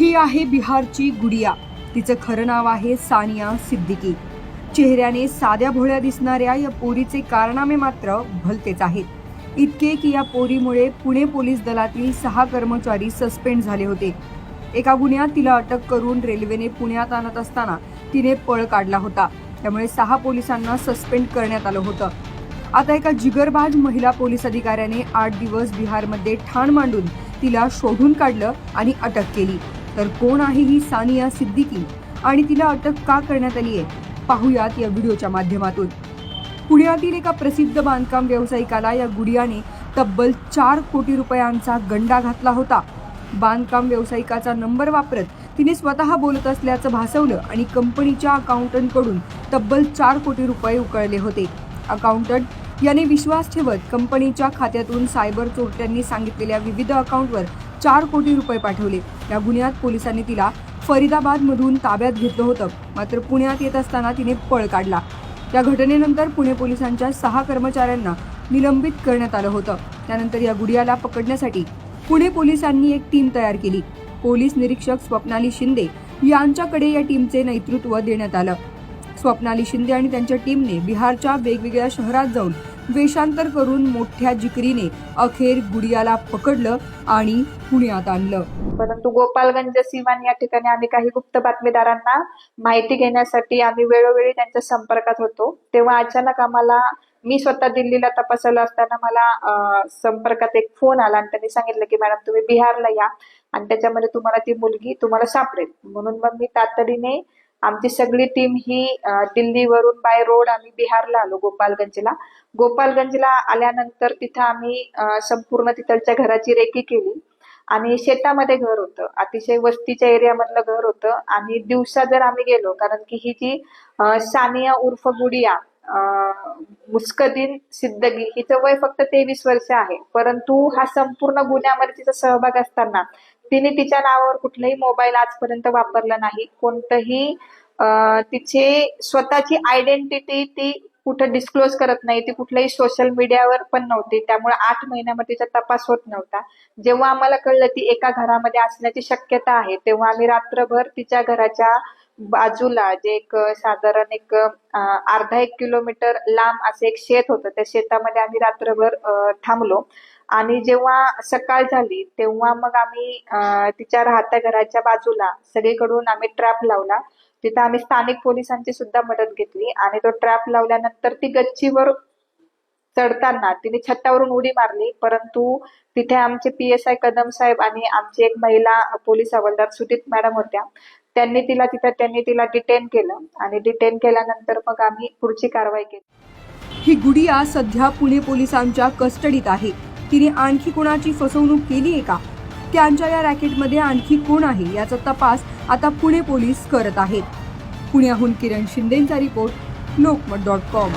ही आहे बिहारची गुडिया. तिचं खरं नाव आहे सानिया सिद्दीकी. चेहऱ्याने साध्या भोळ्या दिसणाऱ्या या पोरीचे कारनामे मात्र भलतेच आहेत. इतके की या पोरीमुळे पुणे पोलीस दलातील सहा कर्मचारी सस्पेंड झाले होते. एका गुन्ह्यात तिला अटक करून रेल्वेने पुण्यात आणत असताना तिने पळ काढला होता. त्यामुळे सहा पोलिसांना सस्पेंड करण्यात आलं होतं. आता एका जिगरबाज महिला पोलीस अधिकाऱ्याने आठ दिवस बिहारमध्ये ठाण मांडून तिला शोधून काढलं आणि अटक केली. तर कोण आहे ही सानिया सिद्दीकी आणि तिला अटक का करण्यात आली आहे पाहुयात या व्हिडिओच्या माध्यमातून. पुण्यातील एका प्रसिद्ध बांधकाम व्यावसायिकाला या गुडियाने तब्बल चार कोटी रुपयांचा गंडा घातला होता. बांधकाम व्यावसायिकाचा नंबर वापरत तिने स्वतः बोलत असल्याचं भासवलं आणि कंपनीच्या अकाउंटंटकडून तब्बल चार कोटी रुपये उकळले होते. अकाउंटंट याने विश्वास ठेवत कंपनीच्या खात्यातून सायबर चोरट्यांनी सांगितलेल्या विविध अकाउंटवर चार कोटी रुपये पाठवले. या गुन्ह्यात पोलिसांनी तिला फरीदाबादमधून ताब्यात घेतलं होतं. मात्र पुण्यात येत असताना तिने पळ काढला. या घटनेनंतर पुणे पोलिसांच्या सहा कर्मचाऱ्यांना निलंबित करण्यात आलं होतं. त्यानंतर या गुडियाला पकडण्यासाठी पुणे पोलिसांनी एक टीम तयार केली. पोलीस निरीक्षक स्वप्नाली शिंदे यांच्याकडे या टीमचे नेतृत्व देण्यात आलं. स्वप्नाली शिंदे आणि त्यांच्या टीमने बिहारच्या वेगवेगळ्या शहरात जाऊन वेषांतर करून मोठ्या जिकरीने अखेर गुडियाला पकडलं आणि पुण्यात आणलं. परंतु गोपालगंज सिवान या ठिकाणी आम्ही काही गुप्त बातमीदारांना माहिती घेण्यासाठी आम्ही वेळोवेळी त्यांच्या संपर्कात होतो. तेव्हा अचानक आम्हाला मी स्वतः दिल्लीला तपासायला असताना मला संपर्कात एक फोन आला आणि त्यांनी सांगितलं की मॅडम तुम्ही बिहारला या आणि त्याच्यामध्ये तुम्हाला ती मुलगी तुम्हाला सापडेल. म्हणून मग मी तातडीने आमची सगळी टीम ही दिल्लीवरून बाय रोड आम्ही बिहारला आलो गोपालगंजला. गोपालगंजला आल्यानंतर तिथं आम्ही संपूर्ण तिथलच्या घराची रेकी केली. आणि शेतामध्ये घर होतं. अतिशय वस्तीच्या एरियामधलं घर होतं. आणि दिवसा जर आम्ही गेलो कारण की ही जी सानिया उर्फ गुडिया मुस्कदीन सिद्दगी हिचं वय फक्त तेवीस वर्ष आहे. परंतु हा संपूर्ण गुन्ह्यामध्ये तिचा सहभाग असताना तिने तिच्या नावावर कुठलाही मोबाईल आजपर्यंत वापरला नाही. कोणतंही तिचे स्वतःची आयडेंटिटी ती कुठं डिस्क्लोज करत नाही. ती कुठल्याही सोशल मीडियावर पण नव्हती. त्यामुळे आठ महिन्यामध्ये तिचा तपास होत नव्हता. जेव्हा आम्हाला कळलं ती एका घरामध्ये असण्याची शक्यता आहे तेव्हा आम्ही रात्रभर तिच्या घराच्या बाजूला जे एक साधारण एक अर्धा एक किलोमीटर लांब असं एक शेत होतं. त्या शेतामध्ये आम्ही रात्रभर थांबलो. आणि जेव्हा सकाळ झाली तेव्हा मग आम्ही तिच्या राहत्या घराच्या बाजूला सगळीकडून आम्ही ट्रॅप लावला. तिथं आम्ही स्थानिक पोलिसांची सुद्धा मदत घेतली आणि तो ट्रॅप लावल्यानंतर ती गच्चीवर चढताना तिने छतावरून उडी मारली. परंतु तिथे आमचे पी एस आय कदम साहेब आणि आमची एक महिला पोलीस हवालदार सुदीत मॅडम होत्या. त्यांनी तिला तिथं त्यांनी तिला डिटेन केलं आणि डिटेन केल्यानंतर मग आम्ही पुढची कारवाई केली. ही गुडिया सध्या पुणे पोलिसांच्या कस्टडीत आहे. तिने आणखी कोणाची फसवणूक केली आहे का? त्यांच्या या रॅकेटमध्ये आणखी कोण आहे याचा तपास आता पुणे पोलीस करत आहेत. पुण्याहून किरण शिंदेचा रिपोर्ट लोकमत डॉट कॉम.